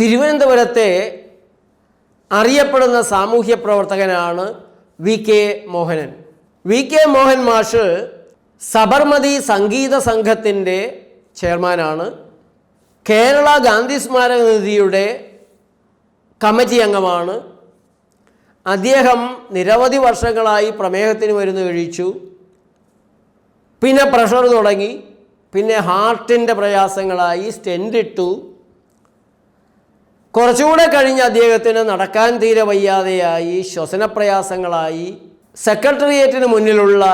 തിരുവനന്തപുരത്തെ അറിയപ്പെടുന്ന സാമൂഹ്യ പ്രവർത്തകനാണ് V K Mohanan. V K Mohan മാഷ് സബർമതി സംഗീത സംഘത്തിന്റെ ചെയർമാനാണ്. കേരള ഗാന്ധി സ്മാരക നിധിയുടെ കമ്മിറ്റി അംഗമാണ്. അദ്ദേഹം നിരവധി വർഷങ്ങളായി പ്രമേഹത്തിന് മരുന്ന് കഴിച്ചു. പിന്നെ പ്രഷർ തുടങ്ങി. പിന്നെ ഹാർട്ടിന്റെ പ്രയാസങ്ങളായി സ്റ്റെൻഡ് ഇട്ടു. കുറച്ചുകൂടെ കഴിഞ്ഞ് അദ്ദേഹത്തിന് നടക്കാൻ തീരെ വയ്യാതെയായി ശ്വസനപ്രയാസങ്ങളായി സെക്രട്ടേറിയറ്റിന് മുന്നിലുള്ള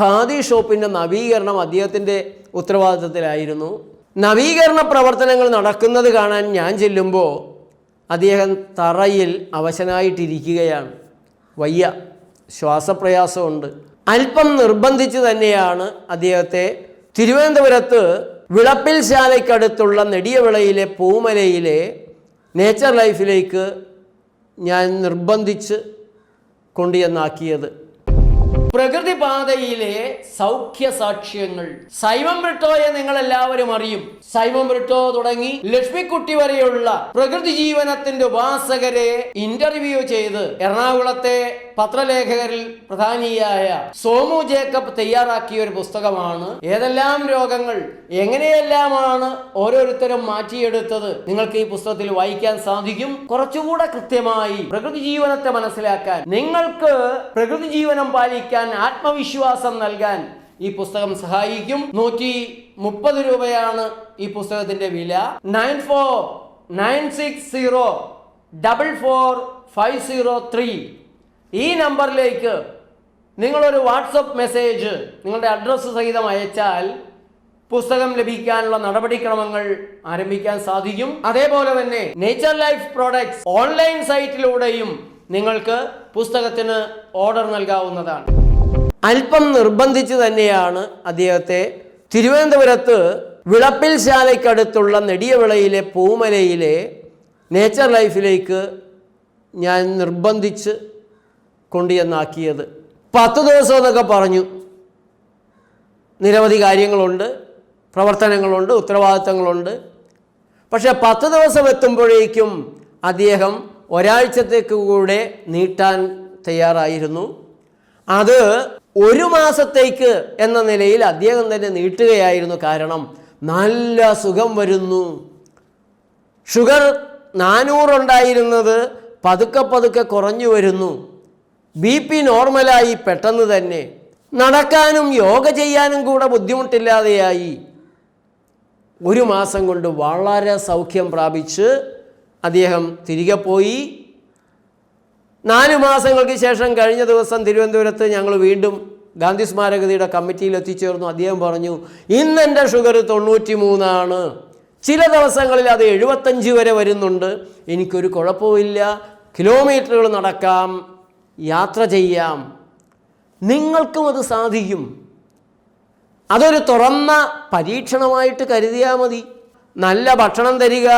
ഖാദി ഷോപ്പിന്റെ നവീകരണം അദ്ദേഹത്തിന്റെ ഉത്തരവാദിത്തത്തിലായിരുന്നു. നവീകരണ പ്രവർത്തനങ്ങൾ നടക്കുന്നത് കാണാൻ ഞാൻ ചെല്ലുമ്പോൾ അദ്ദേഹം തറയിൽ അവശനായിട്ടിരിക്കുകയാണ്. വയ്യ ശ്വാസപ്രയാസമുണ്ട്. അല്പം നിർബന്ധിച്ച് തന്നെയാണ് അദ്ദേഹത്തെ തിരുവനന്തപുരത്ത് വിളപ്പിൽ ശാലയ്ക്കടുത്തുള്ള നെടിയവിളയിലെ പൂമലയിലെ നേച്ചർ ലൈഫിലേക്ക് ഞാൻ നിർബന്ധിച്ച് കൊണ്ടുചെന്നാക്കിയത്. പ്രകൃതിപാതയിലെ സൗഖ്യ സാക്ഷ്യങ്ങൾ. സൈമം ബ്രിട്ടോയെ നിങ്ങൾ എല്ലാവരും അറിയും. സൈമം ബ്രിട്ടോ തുടങ്ങി ലക്ഷ്മിക്കുട്ടി വരെയുള്ള പ്രകൃതി ജീവനത്തിന്റെ ഉപാസകരെ ഇന്റർവ്യൂ ചെയ്ത് എറണാകുളത്തെ പത്രലേഖകരിൽ പ്രധാനിയായ സോമു ജേക്കബ് തയ്യാറാക്കിയ ഒരു പുസ്തകമാണ്. ഏതെല്ലാം രോഗങ്ങൾ എങ്ങനെയെല്ലാമാണ് ഓരോരുത്തരും മാറ്റിയെടുത്തത് നിങ്ങൾക്ക് ഈ പുസ്തകത്തിൽ വായിക്കാൻ സാധിക്കും. കുറച്ചുകൂടെ കൃത്യമായി പ്രകൃതി ജീവനത്തെ മനസ്സിലാക്കാൻ നിങ്ങൾക്ക് പ്രകൃതി ജീവനം പാലിക്കാൻ ആത്മവിശ്വാസം നൽകാൻ ഈ പുസ്തകം സഹായിക്കും. നൂറ്റി മുപ്പത് രൂപയാണ് ഈ പുസ്തകത്തിന്റെ വില. Nine four nine six zero double four five zero three. ഈ നമ്പറിലേക്ക് നിങ്ങളൊരു വാട്സപ്പ് മെസ്സേജ് നിങ്ങളുടെ അഡ്രസ്സ് സഹിതം അയച്ചാൽ പുസ്തകം ലഭിക്കാനുള്ള നടപടിക്രമങ്ങൾ ആരംഭിക്കാൻ സാധിക്കും. അതേപോലെ തന്നെ നേച്ചർ ലൈഫ് പ്രോഡക്ട്സ് ഓൺലൈൻ സൈറ്റിലൂടെയും നിങ്ങൾക്ക് പുസ്തകത്തിന് ഓർഡർ നൽകാവുന്നതാണ്. അല്പം നിർബന്ധിച്ച് തന്നെയാണ് അദ്ദേഹത്തെ തിരുവനന്തപുരത്ത് വിളപ്പിൽ ശാലയ്ക്കടുത്തുള്ള നെടിയവിളയിലെ പൂമലയിലെ നേച്ചർ ലൈഫിലേക്ക് ഞാൻ നിർബന്ധിച്ച് കൊണ്ടുചെന്നാക്കിയത് പത്ത് ദിവസം എന്നൊക്കെ പറഞ്ഞു. നിരവധി കാര്യങ്ങളുണ്ട് പ്രവർത്തനങ്ങളുണ്ട് ഉത്തരവാദിത്തങ്ങളുണ്ട്. പക്ഷെ പത്ത് ദിവസം എത്തുമ്പോഴേക്കും അദ്ദേഹം ഒരാഴ്ചത്തേക്ക് കൂടെ നീട്ടാൻ തയ്യാറായിരുന്നു. അത് ഒരു മാസത്തേക്ക് എന്ന നിലയിൽ അദ്ദേഹം തന്നെ നീട്ടുകയായിരുന്നു. കാരണം നല്ല സുഖം വരുന്നു. ഷുഗർ നാനൂറുണ്ടായിരുന്നത് പതുക്കെ പതുക്കെ കുറഞ്ഞു വരുന്നു. ബി പി നോർമലായി പെട്ടെന്ന് തന്നെ നടക്കാനും യോഗ ചെയ്യാനും കൂടെ ബുദ്ധിമുട്ടില്ലാതെയായി. ഒരു മാസം കൊണ്ട് വളരെ സൗഖ്യം പ്രാപിച്ച് അദ്ദേഹം തിരികെ പോയി. നാല് മാസങ്ങൾക്ക് ശേഷം കഴിഞ്ഞ ദിവസം തിരുവനന്തപുരത്ത് ഞങ്ങൾ വീണ്ടും ഗാന്ധി സ്മാരകതയുടെ കമ്മിറ്റിയിൽ എത്തിച്ചേർന്നു. അദ്ദേഹം പറഞ്ഞു ഇന്ന് എന്റെ ഷുഗർ തൊണ്ണൂറ്റി മൂന്നാണ് ചില ദിവസങ്ങളിൽ അത് എഴുപത്തഞ്ച് വരെ വരുന്നുണ്ട്. എനിക്കൊരു കുഴപ്പമില്ല കിലോമീറ്ററുകൾ നടക്കാം. യാത്ര ചെയ്യാം. നിങ്ങൾക്കും അത് സാധിക്കും. അതൊരു തുറന്ന പരീക്ഷണമായിട്ട് കരുതിയാൽ മതി. നല്ല ഭക്ഷണം തരിക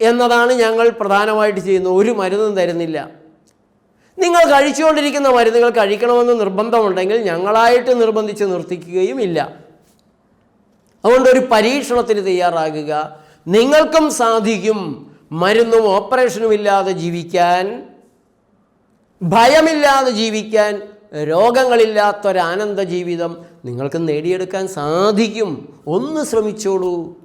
എന്നതാണ് ഞങ്ങൾ പ്രധാനമായിട്ട് ചെയ്യുന്നത്. ഒരു മരുന്നും തരുന്നില്ല. നിങ്ങൾ കഴിച്ചുകൊണ്ടിരിക്കുന്ന മരുന്നുകൾ കഴിക്കണമെന്ന് നിർബന്ധമുണ്ടെങ്കിൽ ഞങ്ങളായിട്ട് നിർബന്ധിച്ച് നിർത്തിക്കുകയും ഇല്ല അതുകൊണ്ട് ഒരു പരീക്ഷണത്തിന് തയ്യാറാകുക. നിങ്ങൾക്കും സാധിക്കും. മരുന്നും ഓപ്പറേഷനും ഇല്ലാതെ ജീവിക്കാൻ ഭയമില്ലാതെ ജീവിക്കാൻ രോഗങ്ങളില്ലാത്തൊരാനന്ദ ജീവിതം നിങ്ങൾക്ക് നേടിയെടുക്കാൻ സാധിക്കും. ഒന്ന് ശ്രമിച്ചോളൂ.